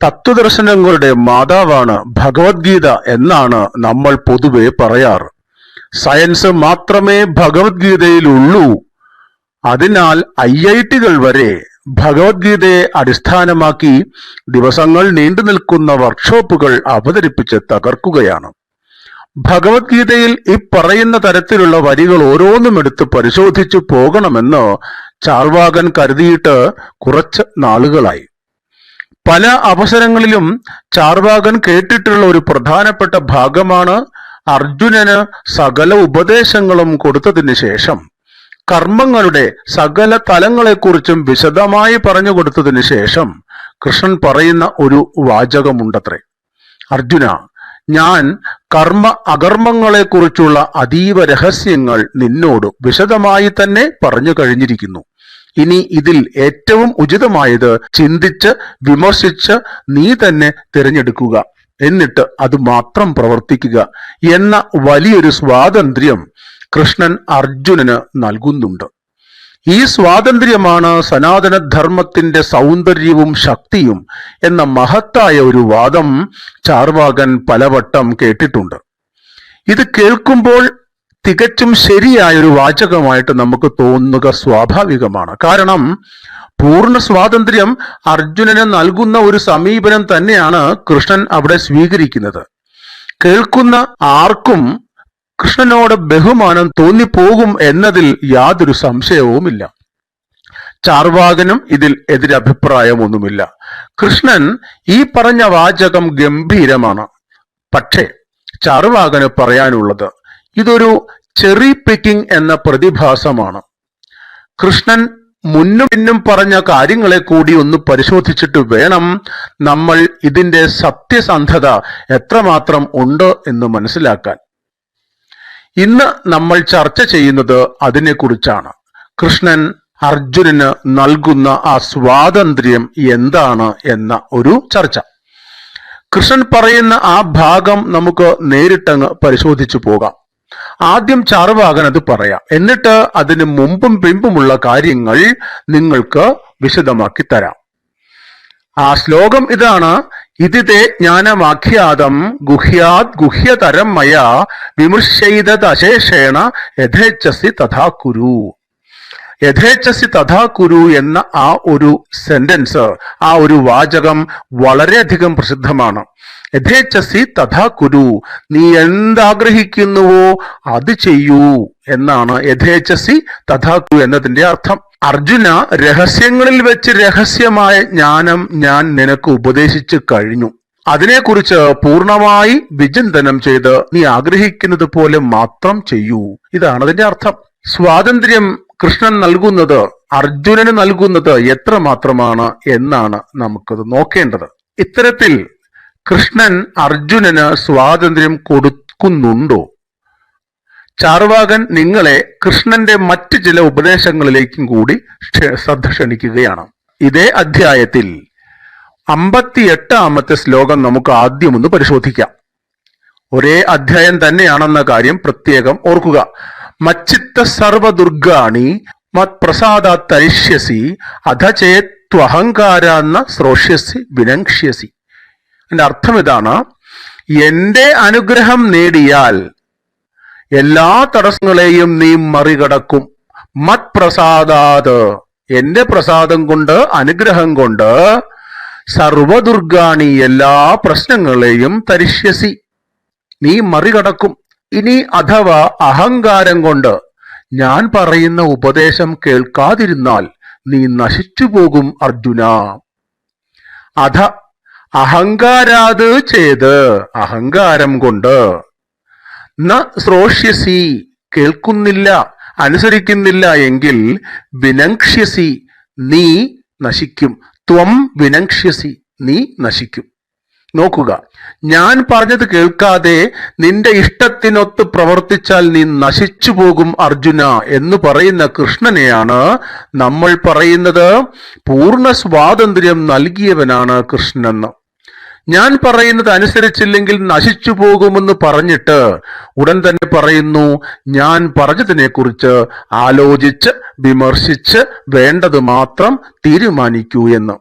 തത്വദർശനങ്ങളുടെ മാതാവാണ് ഭഗവത്ഗീത എന്നാണ് നമ്മൾ പൊതുവെ പറയാറ്. സയൻസ് മാത്രമേ ഭഗവത്ഗീതയിലുള്ളൂ. അതിനാൽ ഐ ഐ ടികൾ വരെ ഭഗവത്ഗീതയെ അടിസ്ഥാനമാക്കി ദിവസങ്ങൾ നീണ്ടു നിൽക്കുന്ന വർക്ക്ഷോപ്പുകൾ അവതരിപ്പിച്ച് തകർക്കുകയാണ്. ഭഗവത്ഗീതയിൽ ഈ പറയുന്ന തരത്തിലുള്ള വരികൾ ഓരോന്നും എടുത്ത് പരിശോധിച്ചു പോകണമെന്ന് ചാർവാകൻ കരുതിയിട്ട് കുറച്ച് നാളുകളായി. പല അവസരങ്ങളിലും ചാർവാകൻ കേട്ടിട്ടുള്ള ഒരു പ്രധാനപ്പെട്ട ഭാഗമാണ് അർജുനന് സകല ഉപദേശങ്ങളും കൊടുത്തതിന് ശേഷം. കർമ്മങ്ങളുടെ സകല തലങ്ങളെക്കുറിച്ചും വിശദമായി പറഞ്ഞു കൊടുത്തതിന് ശേഷം കൃഷ്ണൻ പറയുന്ന ഒരു വാചകമുണ്ടത്രേ. അർജുന ഞാൻ കർമ്മ അകർമ്മങ്ങളെക്കുറിച്ചുള്ള അതീവ രഹസ്യങ്ങൾ നിന്നോട് വിശദമായി തന്നെ പറഞ്ഞു കഴിഞ്ഞിരിക്കുന്നു. ഇനി ഇതിൽ ഏറ്റവും ഉചിതമായത് ചിന്തിച്ച് വിമർശിച്ച് നീ തന്നെ തിരഞ്ഞെടുക്കുക. എന്നിട്ട് അത് മാത്രം പ്രവർത്തിക്കുക എന്ന വലിയൊരു സ്വാതന്ത്ര്യം കൃഷ്ണൻ അർജുനന് നൽകുന്നുണ്ട്. ഈ സ്വാതന്ത്ര്യമാണ് സനാതന ധർമ്മത്തിന്റെ സൗന്ദര്യവും ശക്തിയും എന്ന മഹത്തായ ഒരു വാദം ചാർവാകൻ പലവട്ടം കേട്ടിട്ടുണ്ട്. ഇത് കേൾക്കുമ്പോൾ തികച്ചും ശരിയായൊരു വാചകമായിട്ട് നമുക്ക് തോന്നുക സ്വാഭാവികമാണ്. കാരണം പൂർണ സ്വാതന്ത്ര്യം അർജുനന് നൽകുന്ന ഒരു സമീപനം തന്നെയാണ് കൃഷ്ണൻ അവിടെ സ്വീകരിക്കുന്നത്. കേൾക്കുന്ന ആർക്കും കൃഷ്ണനോട് ബഹുമാനം തോന്നിപ്പോകും എന്നതിൽ യാതൊരു സംശയവുമില്ല. ചാർവാകനും ഇതിൽ എതിരഭിപ്രായമൊന്നുമില്ല. കൃഷ്ണൻ ഈ പറഞ്ഞ വാചകം ഗംഭീരമാണ്. പക്ഷേ ചാർവാകന് പറയാനുള്ളത് ഇതൊരു ചെറി പിക്കിംഗ് എന്ന പ്രതിഭാസമാണ്. കൃഷ്ണൻ മുന്നും പിന്നും പറഞ്ഞ കാര്യങ്ങളെ കൂടി ഒന്ന് പരിശോധിച്ചിട്ട് വേണം നമ്മൾ ഇതിന്റെ സത്യസന്ധത എത്രമാത്രം ഉണ്ട് എന്ന് മനസ്സിലാക്കാൻ. ഇന്ന് നമ്മൾ ചർച്ച ചെയ്യുന്നത് അതിനെക്കുറിച്ചാണ്. കൃഷ്ണൻ അർജുനന് നൽകുന്ന ആ സ്വാതന്ത്ര്യം എന്താണ് എന്ന ഒരു ചർച്ച. കൃഷ്ണൻ പറയുന്ന ആ ഭാഗം നമുക്ക് നേരിട്ടങ്ങ് പരിശോധിച്ചു പോകാം. ആദ്യം ചാർവാകൻ അത് പറയാം. എന്നിട്ട് അതിന് മുമ്പും പിമ്പുമുള്ള കാര്യങ്ങൾ നിങ്ങൾക്ക് വിശദമാക്കി തരാം. ആ ശ്ലോകം ഇതാണ്. ഇതിതേ ജ്ഞാനമാഖ്യാതം ഗുഹ്യാത് ഗുഹ്യതരം മയ വിമൃശൈതശേഷേണ യഥേച്ഛസി തഥാ കുരു. യഥേച്ഛസി തഥാ കുരു എന്ന ആ ഒരു സെന്റൻസ് ആ ഒരു വാചകം വളരെയധികം പ്രസിദ്ധമാണ്. യഥേച്ഛസി തഥാ കുരു. നീ എന്താഗ്രഹിക്കുന്നുവോ അത് ചെയ്യൂ എന്നാണ് യഥേച്ഛസി തഥാ കുരു എന്നതിന്റെ അർത്ഥം. അർജുന രഹസ്യങ്ങളിൽ വെച്ച് രഹസ്യമായ ജ്ഞാനം ഞാൻ നിനക്ക് ഉപദേശിച്ചു കഴിഞ്ഞു. അതിനെക്കുറിച്ച് പൂർണമായി വിചിന്തനം ചെയ്ത് നീ ആഗ്രഹിക്കുന്നത് പോലെ മാത്രം ചെയ്യൂ. ഇതാണ് അതിന്റെ അർത്ഥം. സ്വാതന്ത്ര്യം കൃഷ്ണൻ നൽകുന്നത് അർജുനന് നൽകുന്നത് എത്ര മാത്രമാണ് എന്നാണ് നമുക്കത് നോക്കേണ്ടത്. ഇത്തരത്തിൽ കൃഷ്ണൻ അർജുനന് സ്വാതന്ത്ര്യം കൊടുക്കുന്നുണ്ടോ? ചാർവാകൻ നിങ്ങളെ കൃഷ്ണന്റെ മറ്റ് ചില ഉപദേശങ്ങളിലേക്കും കൂടി ശ്രദ്ധ ക്ഷണിക്കുകയാണ് ഇതേ അധ്യായത്തിൽ അമ്പത്തിയെട്ടാമത്തെ ശ്ലോകം നമുക്ക് ആദ്യം ഒന്ന് പരിശോധിക്കാം. ഒരേ അധ്യായം തന്നെയാണെന്ന കാര്യം പ്രത്യേകം ഓർക്കുക. മച്ചിത്ത സർവദുർഗാണി മത് പ്രസാദ തരിഷ്യസി അധ ചേത്വഹങ്കാരാന്ന ശ്രോഷ്യസി വിനങ്ഷ്യസി അതിന്റെ അർത്ഥം ഇതാണ് എന്റെ അനുഗ്രഹം നേടിയാൽ എല്ലാ തടസ്സങ്ങളെയും നീ മറികടക്കും. മത് പ്രസാദാത് എന്റെ പ്രസാദം കൊണ്ട് അനുഗ്രഹം കൊണ്ട് സർവദുർഗാണി എല്ലാ പ്രശ്നങ്ങളെയും തരിഷ്യസി നീ മറികടക്കും. ഇനി അഥവാ അഹങ്കാരം കൊണ്ട് ഞാൻ പറയുന്ന ഉപദേശം കേൾക്കാതിരുന്നാൽ നീ നശിച്ചു പോകും അർജുന. അധ അഹങ്കാരാത് ചെയ്ത് അഹങ്കാരം കൊണ്ട്. ന ശ്രോഷ്യസി കേൾക്കുന്നില്ല അനുസരിക്കുന്നില്ല എങ്കിൽ വിനക്ഷ്യസി നീ നശിക്കും. ത്വം വിനക്ഷ്യസി നീ നശിക്കും. നോക്കുക. ഞാൻ പറഞ്ഞത് കേൾക്കാതെ നിന്റെ ഇഷ്ടത്തിനൊത്ത് പ്രവർത്തിച്ചാൽ നീ നശിച്ചു പോകും അർജുന എന്ന് പറയുന്ന കൃഷ്ണനെയാണ് നമ്മൾ പറയുന്നത്. പൂർണ സ്വാതന്ത്ര്യം നൽകിയവനാണ് കൃഷ്ണൻ ഞാൻ പറയുന്നത് അനുസരിച്ചില്ലെങ്കിൽ നശിച്ചു പോകുമെന്ന് പറഞ്ഞിട്ട് ഉടൻ തന്നെ പറയുന്നു ഞാൻ പറഞ്ഞതിനെ കുറിച്ച് ആലോചിച്ച് വിമർശിച്ച് വേണ്ടത് മാത്രം തീരുമാനിക്കൂ എന്ന്.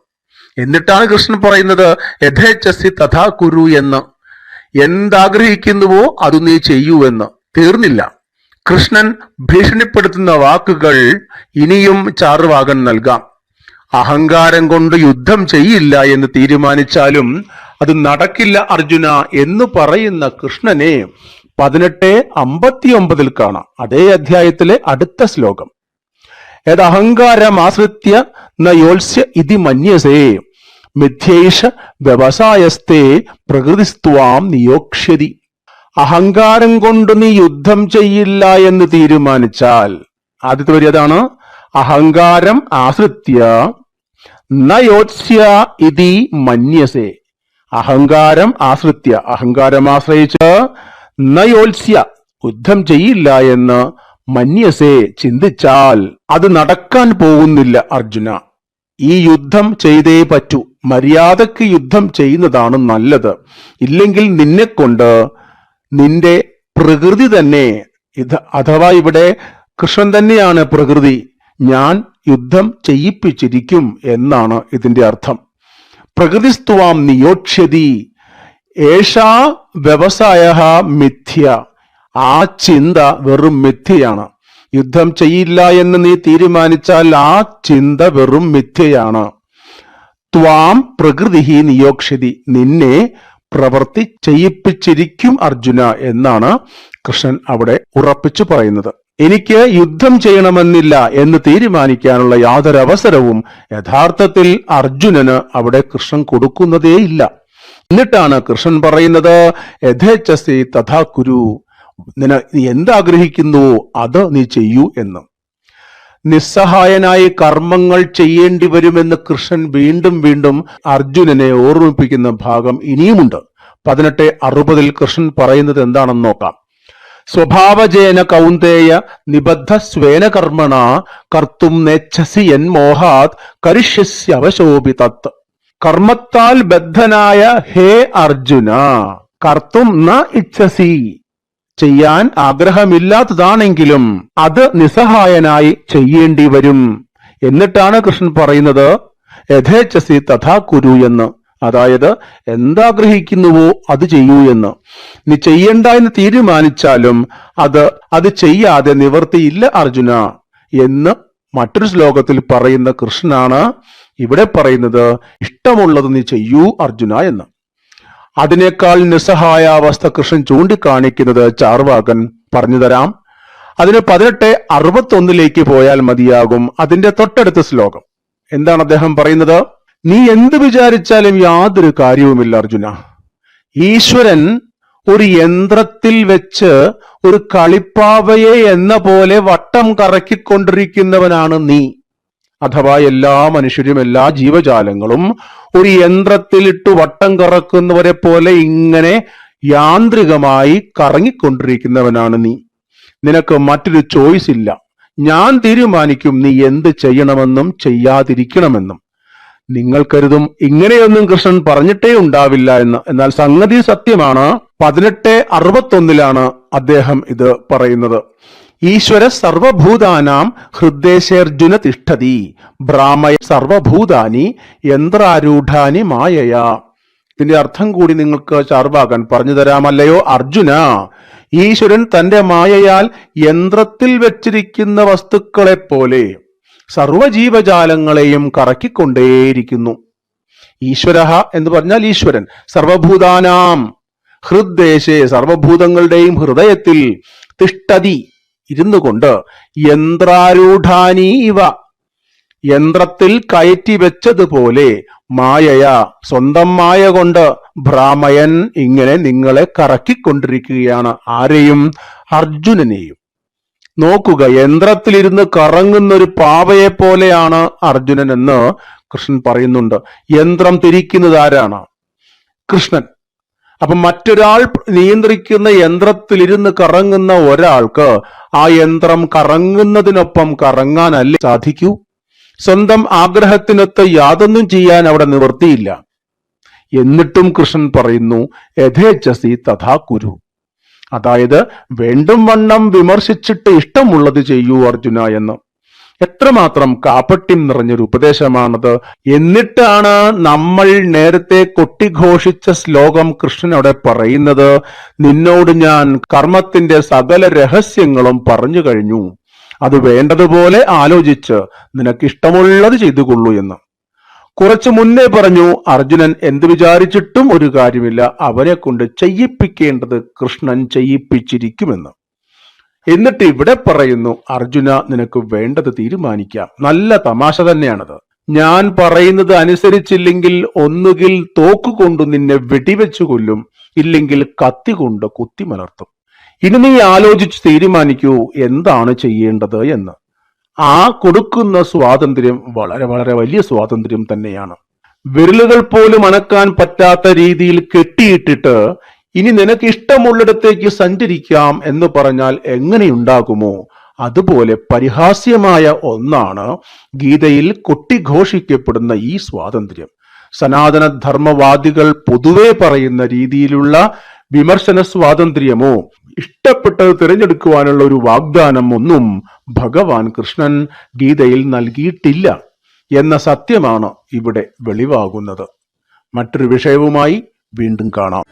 എന്നിട്ടാണ് കൃഷ്ണൻ പറയുന്നത് യഥേച്ഛസി തഥാ കുരു എന്ന്. എന്താഗ്രഹിക്കുന്നുവോ അത് നീ ചെയ്യൂ എന്ന് തീർന്നില്ല. കൃഷ്ണൻ ഭീഷണിപ്പെടുത്തുന്ന വാക്കുകൾ ഇനിയും ചാറുവാകൻ നൽകാം. അഹങ്കാരം കൊണ്ട് യുദ്ധം ചെയ്യില്ല എന്ന് തീരുമാനിച്ചാലും അത് നടക്കില്ല അർജുന എന്ന് പറയുന്ന കൃഷ്ണനെ പതിനെട്ട് അമ്പത്തിയൊമ്പതിൽ കാണാം. അതേ അധ്യായത്തിലെ അടുത്ത ശ്ലോകം. യദഹങ്കാരമാശ്രിത്യ നയോത്സ്യ ഇതി മന്യസേ. മിഥ്യേഷ വ്യവസായസ്ഥേ പ്രകൃതിസ്ത്വാം നിയോക്ഷ്യതി. അഹങ്കാരം കൊണ്ട് നീ യുദ്ധം ചെയ്യില്ല എന്ന് തീരുമാനിച്ചാൽ. ആദ്യത്തെ വരി അതാണ്. അഹങ്കാരം ആശ്രിത്യ നയോത്സ്യ ഇതി മന്യസേ. അഹങ്കാരം ആശ്രിത്യ. അഹങ്കാരം ആശ്രയിച്ച് നയോത്സ്യ യുദ്ധം ചെയ്യില്ല എന്ന് മന്യസേ ചിന്തിച്ചാൽ അത് നടക്കാൻ പോകുന്നില്ല അർജുന. ഈ യുദ്ധം ചെയ്തേ പറ്റൂ. മര്യാദയ്ക്ക് യുദ്ധം ചെയ്യുന്നതാണ് നല്ലത്. ഇല്ലെങ്കിൽ നിന്നെക്കൊണ്ട് നിന്റെ പ്രകൃതി തന്നെ ഇത് അഥവാ ഇവിടെ കൃഷ്ണൻ തന്നെയാണ് പ്രകൃതി. ഞാൻ യുദ്ധം ചെയ്യിപ്പിച്ചിരിക്കും എന്നാണ് ഇതിന്റെ അർത്ഥം. പ്രകൃതിസ്ത്വാം നിയോക്ഷ്യതി. ഏഷാ വ്യവസായ മിഥ്യ. ആ ചിന്ത വെറും മിഥ്യയാണ്. യുദ്ധം ചെയ്യില്ല എന്ന് നീ തീരുമാനിച്ചാൽ ആ ചിന്ത വെറും മിഥ്യയാണ്. ത്വാം പ്രകൃതി നിയോക്ഷിതി നിന്നെ പ്രവൃത്തി ചെയ്യിപ്പിച്ചിരിക്കും അർജുന എന്നാണ് കൃഷ്ണൻ അവിടെ ഉറപ്പിച്ചു പറയുന്നത്. എനിക്ക് യുദ്ധം ചെയ്യണമെന്നില്ല എന്ന് തീരുമാനിക്കാനുള്ള യാതൊരു അവസരവും യഥാർത്ഥത്തിൽ അർജുനന് അവിടെ കൃഷ്ണൻ കൊടുക്കുന്നതേയില്ല. എന്നിട്ടാണ് കൃഷ്ണൻ പറയുന്നത് യഥേച്ഛസി തഥാ കുരു. നിന നീ എന്താഗ്രഹിക്കുന്നുവോ അത് നീ ചെയ്യൂ എന്ന്. നിസ്സഹായനായി കർമ്മങ്ങൾ ചെയ്യേണ്ടി വരുമെന്ന് കൃഷ്ണൻ വീണ്ടും വീണ്ടും അർജുനനെ ഓർമ്മിപ്പിക്കുന്ന ഭാഗം ഇനിയുമുണ്ട്. പതിനെട്ട് അറുപതിൽ കൃഷ്ണൻ പറയുന്നത് എന്താണെന്ന് നോക്കാം. സ്വഭാവജേന കൗന്ദേയ നിബദ്ധ സ്വേന കർമ്മണ കർത്തും നേച്ഛസി എൻ മോഹാത് കരിഷ്യസ്യ അവശോഭി തത്ത് കർമ്മത്താൽ ബദ്ധനായ ഹേ അർജുന കർത്തും ന ഇച്ഛസി. ചെയ്യാൻ ആഗ്രഹമില്ലാത്തതാണെങ്കിലും അത് നിസ്സഹായനായി ചെയ്യേണ്ടി വരും എന്നിട്ടാണ് കൃഷ്ണൻ പറയുന്നത് യഥേച്ഛസി തഥാ കുരു എന്ന്. അതായത് എന്താഗ്രഹിക്കുന്നുവോ അത് ചെയ്യൂ എന്ന്. നീ ചെയ്യണ്ട എന്ന് തീരുമാനിച്ചാലും അത് അത് ചെയ്യാതെ നിവർത്തിയില്ല അർജുന എന്ന് മറ്റൊരു ശ്ലോകത്തിൽ പറയുന്ന കൃഷ്ണനാണ് ഇവിടെ പറയുന്നത് ഇഷ്ടമുള്ളത് നീ ചെയ്യൂ അർജുന എന്ന്. അതിനേക്കാൾ നിസ്സഹായ അവസ്ഥ കൃഷ്ണൻ ചൂണ്ടിക്കാണിക്കുന്നത് ചാർവാകൻ പറഞ്ഞുതരാം അതിന് പതിനെട്ട് അറുപത്തൊന്നിലേക്ക് പോയാൽ മതിയാകും അതിന്റെ തൊട്ടടുത്ത ശ്ലോകം. എന്താണ് അദ്ദേഹം പറയുന്നത്? നീ എന്ത് വിചാരിച്ചാലും യാതൊരു കാര്യവുമില്ല അർജുന. ഈശ്വരൻ ഒരു യന്ത്രത്തിൽ വെച്ച് ഒരു കളിപ്പാവയെ എന്ന പോലെ വട്ടം കറക്കിക്കൊണ്ടിരിക്കുന്നവനാണ് നീ. അഥവാ എല്ലാ മനുഷ്യരും എല്ലാ ജീവജാലങ്ങളും ഒരു യന്ത്രത്തിലിട്ട് വട്ടം കറക്കുന്നവരെ പോലെ ഇങ്ങനെ യാന്ത്രികമായി കറങ്ങിക്കൊണ്ടിരിക്കുന്നവനാണ് നീ. നിനക്ക് മറ്റൊരു ചോയ്സ് ഇല്ല. ഞാൻ തീരുമാനിക്കും നീ എന്ത് ചെയ്യണമെന്നും ചെയ്യാതിരിക്കണമെന്നും. നിങ്ങൾ കരുതും ഇങ്ങനെയൊന്നും കൃഷ്ണൻ പറഞ്ഞിട്ടേ ഉണ്ടാവില്ല എന്ന്. എന്നാൽ സംഗതി സത്യമാണ്. പതിനെട്ട് അറുപത്തൊന്നിലാണ് അദ്ദേഹം ഇത് പറയുന്നത്. ഈശ്വര സർവഭൂതാനാം ഹൃദ്ദേശേർജുന തിഷ്ഠതി ബ്രാഹ്മയ സർവഭൂതാനി യന്ത്രാരൂഢാനി മായയാ. ഇതിന്റെ അർത്ഥം കൂടി നിങ്ങൾക്ക് ചാർവാകാൻ പറഞ്ഞു തരാമല്ലയോ അർജുന? ഈശ്വരൻ തന്റെ മായയാൽ യന്ത്രത്തിൽ വെച്ചിരിക്കുന്ന വസ്തുക്കളെ പോലെ സർവജീവജാലങ്ങളെയും കറക്കിക്കൊണ്ടേയിരിക്കുന്നു. ഈശ്വര എന്ന് പറഞ്ഞാൽ ഈശ്വരൻ സർവഭൂതാനാം ഹൃദ്ദേശേ സർവഭൂതങ്ങളുടെയും ഹൃദയത്തിൽ തിഷ്ടതി ഇരുന്നു കൊണ്ട് യന്ത്രാരൂഢാനീവ യന്ത്രത്തിൽ കയറ്റി വെച്ചതുപോലെ മായയ സ്വന്തം മായ കൊണ്ട് ഭ്രാമയൻ ഇങ്ങനെ നിങ്ങളെ കറക്കിക്കൊണ്ടിരിക്കുകയാണ്. ആരെയും? അർജുനനെയും. നോക്കുക യന്ത്രത്തിലിരുന്ന് കറങ്ങുന്ന ഒരു പാവയെ പോലെയാണ് അർജുനൻ എന്ന് കൃഷ്ണൻ പറയുന്നുണ്ട്. യന്ത്രം തിരിക്കുന്നത് ആരാണ്? കൃഷ്ണൻ. അപ്പൊ മറ്റൊരാൾ നിയന്ത്രിക്കുന്ന യന്ത്രത്തിലിരുന്ന് കറങ്ങുന്ന ഒരാൾക്ക് ആ യന്ത്രം കറങ്ങുന്നതിനൊപ്പം കറങ്ങാനല്ലേ സാധിക്കൂ? സ്വന്തം ആഗ്രഹത്തിനൊത്ത് യാതൊന്നും ചെയ്യാൻ അവിടെ നിവൃത്തിയില്ല. എന്നിട്ടും കൃഷ്ണൻ പറയുന്നു യഥേച്ഛസി തഥാ കുരു. അതായത് വേണ്ടും വണ്ണം വിമർശിച്ചിട്ട് ഇഷ്ടമുള്ളത് ചെയ്യൂ അർജുന എന്ന്. എത്രമാത്രം കാപ്പട്യം നിറഞ്ഞൊരു ഉപദേശമാണത്. എന്നിട്ടാണ് നമ്മൾ നേരത്തെ കൊട്ടിഘോഷിച്ച ശ്ലോകം കൃഷ്ണൻ അവിടെ പറയുന്നത്. നിന്നോട് ഞാൻ കർമ്മത്തിന്റെ സകല രഹസ്യങ്ങളും പറഞ്ഞു കഴിഞ്ഞു. അത് വേണ്ടതുപോലെ ആലോചിച്ച് നിനക്കിഷ്ടമുള്ളത് ചെയ്തുകൊള്ളൂ എന്ന്. കുറച്ചു മുന്നേ പറഞ്ഞു അർജുനൻ എന്ത് വിചാരിച്ചിട്ടും ഒരു കാര്യമില്ല. അവരെ കൊണ്ട് ചെയ്യിപ്പിക്കേണ്ടത് കൃഷ്ണൻ ചെയ്യിപ്പിച്ചിരിക്കുമെന്ന്. എന്നിട്ട് ഇവിടെ പറയുന്നു അർജുന നിനക്ക് വേണ്ടത് തീരുമാനിക്കാം. നല്ല തമാശ തന്നെയാണത്. ഞാൻ പറയുന്നത് അനുസരിച്ചില്ലെങ്കിൽ ഒന്നുകിൽ തോക്കുകൊണ്ട് നിന്നെ വെടിവെച്ചു കൊല്ലും ഇല്ലെങ്കിൽ കത്തി കൊണ്ട് കുത്തിമലർത്തും ഇനി നീ ആലോചിച്ച് തീരുമാനിക്കൂ എന്താണ് ചെയ്യേണ്ടത് എന്ന്. ആ കൊടുക്കുന്ന സ്വാതന്ത്ര്യം വളരെ വളരെ വലിയ സ്വാതന്ത്ര്യം തന്നെയാണ്. വിരലുകൾ പോലും അണക്കാൻ പറ്റാത്ത രീതിയിൽ കെട്ടിയിട്ടിട്ട് ഇനി നിനക്ക് ഇഷ്ടമുള്ളിടത്തേക്ക് സഞ്ചരിക്കാം എന്ന് പറഞ്ഞാൽ എങ്ങനെയുണ്ടാകുമോ? അതുപോലെ പരിഹാസ്യമായ ഒന്നാണ് ഗീതയിൽ കൊട്ടിഘോഷിക്കപ്പെടുന്ന ഈ സ്വാതന്ത്ര്യം. സനാതന ധർമ്മവാദികൾ പൊതുവെ പറയുന്ന രീതിയിലുള്ള വിമർശന സ്വാതന്ത്ര്യമോ ഇഷ്ടപ്പെട്ടത് തിരഞ്ഞെടുക്കുവാനുള്ള ഒരു വാഗ്ദാനം ഒന്നും ഭഗവാൻ കൃഷ്ണൻ ഗീതയിൽ നൽകിയിട്ടില്ല എന്ന സത്യമാണ് ഇവിടെ വെളിവാകുന്നത്. മറ്റൊരു വിഷയവുമായി വീണ്ടും കാണാം.